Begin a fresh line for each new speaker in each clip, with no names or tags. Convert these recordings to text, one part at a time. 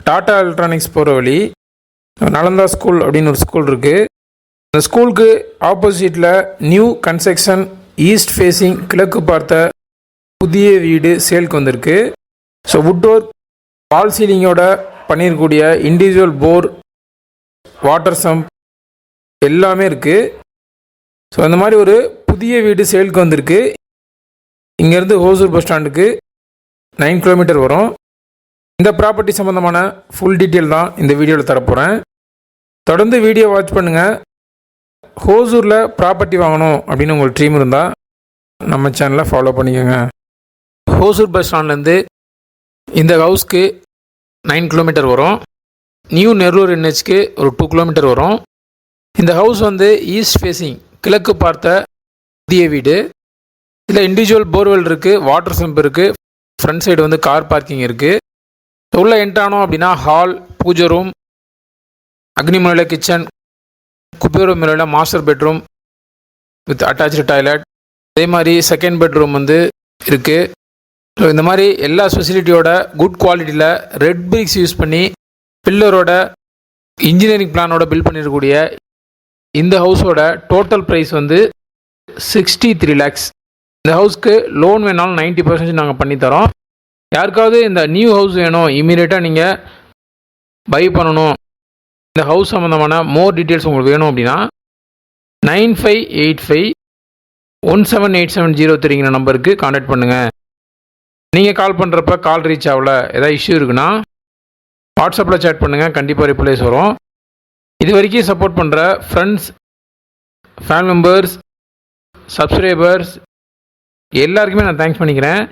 Tata electronics போகிற வழி Nalanda school அப்படின்னு ஒரு ஸ்கூல் இருக்குது அந்த ஸ்கூலுக்கு ஆப்போசிட்டில் நியூ கன்ஸ்ட்ரக்ஷன் ஈஸ்ட் ஃபேஸிங் கிழக்கு பார்த்த புதிய வீடு சேல்க்கு வந்திருக்கு. ஸோ வுட் ஒர்க் வால் சீலிங்கோட பண்ணியிருக்கக்கூடிய இண்டிவிஜுவல் போர் வாட்டர் சம்ப் எல்லாமே இருக்குது ஸோ அந்த மாதிரி ஒரு புதிய வீடு சேல்க்கு வந்திருக்கு. இங்கேருந்து ஹோசூர் பஸ் ஸ்டாண்டுக்கு நைன் கிலோமீட்டர் வரும். இந்த ப்ராப்பர்ட்டி சம்மந்தமான ஃபுல் டீட்டெயில் தான் இந்த வீடியோவில் தரப்போகிறேன் தொடர்ந்து வீடியோ வாட்ச் பண்ணுங்கள் ஹோசூரில் ப்ராப்பர்ட்டி வாங்கணும் அப்படின்னு உங்களுக்கு ட்ரீம் இருந்தால் நம்ம சேனலை ஃபாலோ பண்ணிக்கோங்க. ஹோசூர் பஸ் ஸ்டாண்ட்லேருந்து இந்த ஹவுஸ்க்கு நைன் கிலோமீட்டர் வரும். நியூ நெல்லூர் என்ஹெச்க்கு ஒரு டூ கிலோமீட்டர் வரும். இந்த ஹவுஸ் வந்து ஈஸ்ட் ஃபேஸிங் கிழக்கு பார்த்த புதிய வீடு. இதில் இண்டிவிஜுவல் போர்வெல் இருக்குது வாட்டர் சம்ப் இருக்குது ஃப்ரண்ட் சைடு வந்து கார் பார்க்கிங் இருக்குது உள்ளே என்ட்ரானோம் அப்படின்னா hall puja room அக்னிமலையில் kitchen Kubera முறையில் master bedroom with attach toilet அதே மாதிரி செகண்ட் பெட்ரூம் வந்து இருக்குது ஸோ இந்த மாதிரி எல்லா ஃபெசிலிட்டியோட குட் குவாலிட்டியில் ரெட் பிரிக்ஸ் யூஸ் பண்ணி பில்லரோட இன்ஜினியரிங் பிளானோட பில்ட் பண்ணியிருக்கக்கூடிய இந்த ஹவுஸோட டோட்டல் ப்ரைஸ் வந்து சிக்ஸ்டி த்ரீ லேக்ஸ் இந்த ஹவுஸ்க்கு லோன் வேணாலும் நைன்ட்டி பர்சன்டேஜ் நாங்கள் பண்ணித்தரோம். யாருக்காவது இந்த நியூ ஹவுஸ் வேணும் இமீடியட்டாக நீங்கள் பை பண்ணணும். இந்த ஹவுஸ் சம்மந்தமான மோர் டீட்டெயில்ஸ் உங்களுக்கு வேணும் அப்படின்னா nine five eight five one seven eight seven zero த்ரீங்கிற நம்பருக்கு காண்டாக்ட் பண்ணுங்கள் நீங்கள் கால் பண்ணுறப்ப கால் ரீச் ஆகல ஏதாவது இஷ்யூ இருக்குன்னா வாட்ஸ்அப்பில் சேட் பண்ணுங்கள் கண்டிப்பாக ரிப்ளைஸ் வரும். இது வரைக்கும் சப்போர்ட் பண்ணுற ஃப்ரெண்ட்ஸ் ஃபேமிலி மெம்பர்ஸ் சப்ஸ்கிரைபர்ஸ் எல்லாருக்குமே நான் தேங்க்ஸ் பண்ணிக்கிறேன்.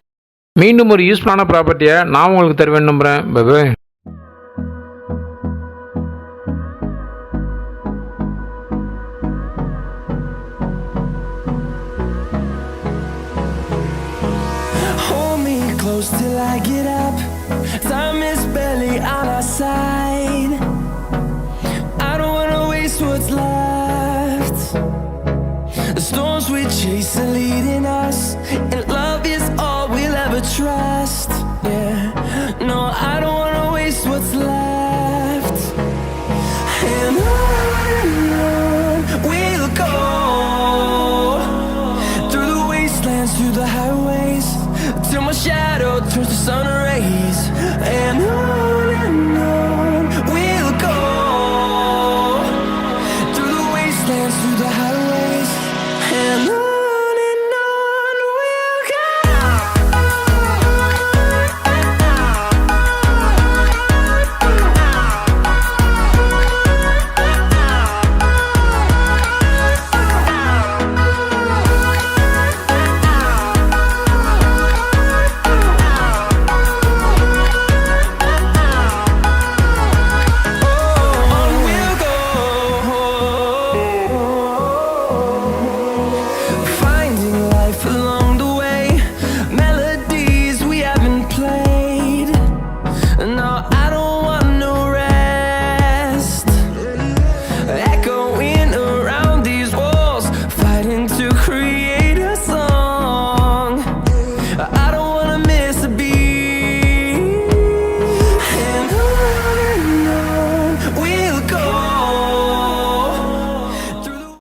மீண்டும் ஒரு யூஸ்ஃபுல்லான ப்ராப்பர்ட்டியை நான் உங்களுக்கு தருவேன் நம்புகிறேன் bye
till I get up. Time is barely on our side. I don't wanna waste what's left. The storms we chase are leading us, and trust.